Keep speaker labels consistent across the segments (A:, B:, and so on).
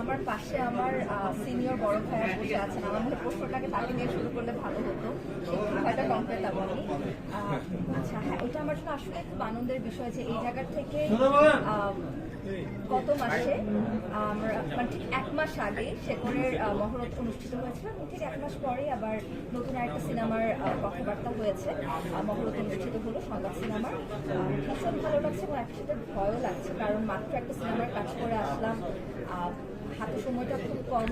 A: আমার পাশে আমার সিনিয়র বড় ভাইয়া বসে আছেন। আমার মনে প্রশ্নটাকে তাকে দিয়ে শুরু করলে ভালো হতো। সেই ভয়টা কম পেতাম আমি আচ্ছা হ্যাঁ এটা আমার জন্য আসলে খুব আনন্দের বিষয় যে এই জায়গা থেকে গত মাসে আমরা মানে ঠিক এক মাস আগে শেখরের মহরত অনুষ্ঠিত হয়েছিল এবং ঠিক এক মাস পরে আবার নতুন একটা সিনেমার কথাবার্তা হয়েছে। মহরত অনুষ্ঠিত হলো সংবাদ সিনেমার। ভীষণ ভালো লাগছে এবং একই সাথে ভয়ও লাগছে কারণ মাত্র একটা সিনেমার কাজ করে আসলাম। হাতে সময়টা খুব কম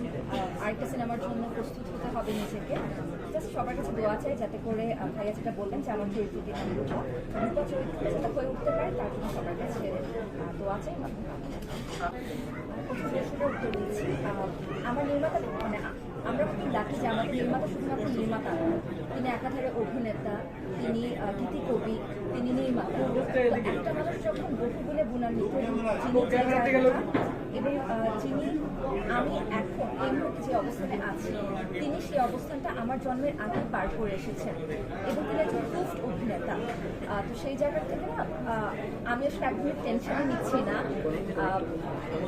A: আরেকটা সিনেমার জন্য প্রস্তুত হতে হবে নিজেকে জাস্ট সবার কাছে দোয়া চাই যাতে করে ভাইয়া যেটা বললেন যে আমার চরিত্রটি রূপা রূপা চরিত্রটা যাতে হয়ে উঠতে পারে, তার জন্য সবার কাছে দোয়া চাই উত্তর দিচ্ছি আমার নির্মাতা মানে আমরা খুবই লাকি যে আমাদের নির্মাতা শুধুমাত্র নির্মাতা। তিনি একাধারে অভিনেতা, তিনি গীতি কবি, তিনি নির্মাতা একটা মানুষ যখন বহু গুণে এবং যিনি আমি এখন এই মুহূর্তে যে অবস্থানে আছি, তিনি সেই অবস্থানটা আমার জন্মের আগে পার করে এসেছেন এবং তিনি একজন প্রুফড অভিনেতা। তো সেই জায়গা থেকে না আমি আসলে একদমই টেনশনে নিচ্ছি না।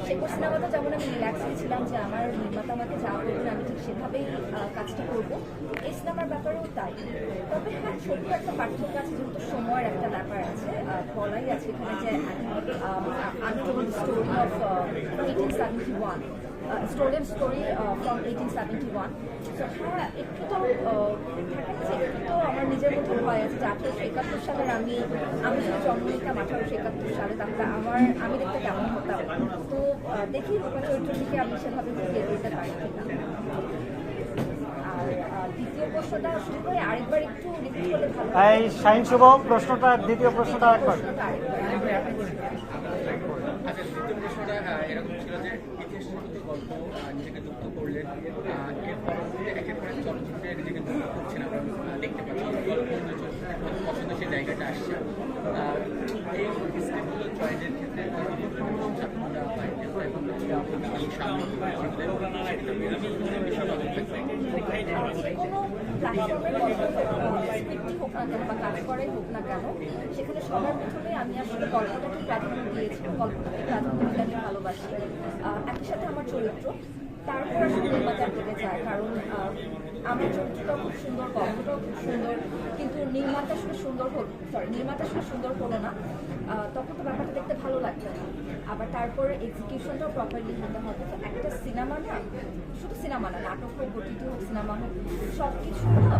A: শেখর সিনেমাতে যেমন আমি রিল্যাক্সে ছিলাম যে আমার নির্মাতা আমাকে যা করবেন আমি ঠিক সেভাবেই কাজটা করব। এই সিনেমার ব্যাপারেও তাই। তবে হ্যাঁ ছোট্ট একটা পার্থক্য আছে, যেহেতু সময়ের একটা ব্যাপার আছে বলাই আছে এখানে যে untold story of eighteen seventy one stolen story from eighteen seventy one তো হ্যাঁ একটু তো একটু আমার নিজের মধ্যে ভয় আছে যে আঠারোশো একাত্তর সালের আমি আমি যদি জন্ম নিতাম আঠারোশো একাত্তর সালে তাহলে আমার আমি দেখতে কেমন হতাম? তো দেখি রূপা চরিত্রটিকে আমি সেভাবে ফুটিয়ে তুলতে পারি হয়।
B: এই শাহিন শুভ প্রশ্নটা দ্বিতীয় প্রশ্নটা একবার
A: প্রশ্নটা আরেকবার।
C: আচ্ছা দ্বিতীয় প্রশ্নটা আহ, এরকম ছিল যে ইতিহাসের গল্প নিজেকে যুক্ত করলেন এর পরবর্তীতে একের পর চলচ্চিত্রে নিজেকে যুক্ত করছেন আমরা দেখতে পাচ্ছি পছন্দ সেই জায়গাটা আসছে এই ক্ষেত্রে সামনে বিষয় থাকবে
A: সেখানে সবার প্রথমে আমি আসলে গল্পটাকে প্রাধান্য দিয়েছি একই সাথে আমার চরিত্র তারপর আসলে নির্মাতার দিকে যায় আমার চরিত্রটাও খুব সুন্দর গল্পটাও খুব সুন্দর কিন্তু নির্মাতা আসলে সুন্দর হল নির্মাতা আসলে সুন্দর হলো না। তখন তো ব্যাপারটা দেখতে ভালো লাগবে না। আবার তারপরে এক্সিকিউশনটাও প্রপারলি হতে হবে তো একটা সিনেমা শুধু সিনেমা না, নাটক হোক ওটিটি হোক, সিনেমা হোক সব কিছু না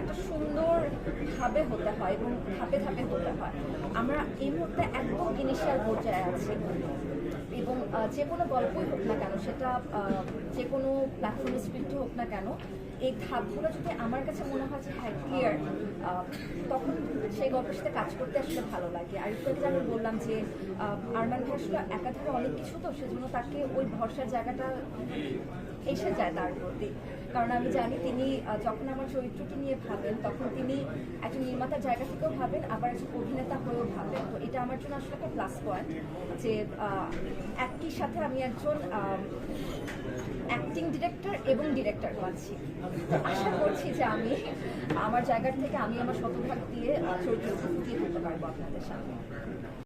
A: একটা সুন্দরভাবে হতে হয় এবং ধাপে ধাপে হতে হয়। আমরা এই মুহূর্তে একদম ইনিশিয়াল পর্যায়ে আছি। এবং যে কোনো গল্পই হোক না কেন, সেটা যে কোনো প্ল্যাটফর্মে স্ক্রিপ্ট হোক না কেন, এই ধাপগুলো যদি আমার কাছে মনে হয় যে হ্যাঁ ক্লিয়ার তখন সেই গল্পের সাথে কাজ করতে আসলে ভালো লাগে। আর একটু আমি বললাম যে আরমান ভাই আসলে একাধারে অনেক কিছু তো, সেজন্য তাকে ওই ভরসার জায়গাটা এসে যায় তার প্রতি। কারণ আমি জানি তিনি যখন আমার চরিত্রটি নিয়ে ভাবেন, তখন তিনি একজন নির্মাতার জায়গা থেকেও ভাবেন, আবার একজন অভিনেতা হয়েও ভাবেন। তো এটা আমার জন্য আসলে একটা প্লাস পয়েন্ট যে একই সাথে আমি একজন অ্যাক্টিং ডিরেক্টর এবং ডিরেক্টর পাচ্ছি আশা করছি যে আমি আমার জায়গা থেকে আমি আমার শতভাগ দিয়ে চরিত্রটি ফুটিয়ে তুলতে পারব আপনাদের সামনে।